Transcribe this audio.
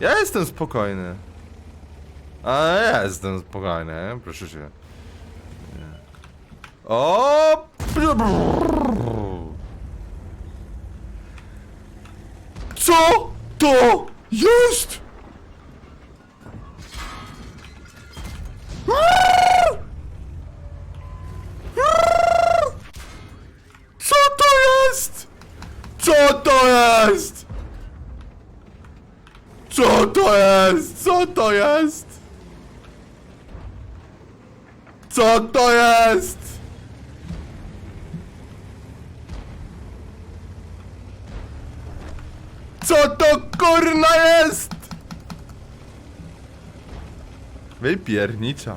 Ja jestem spokojny. A ja jestem spokojny, proszę się. O! Co to jest? Co to jest? Co to jest? Co to jest? Co to jest? Co to jest? Co to kurna jest? Wypiernicza.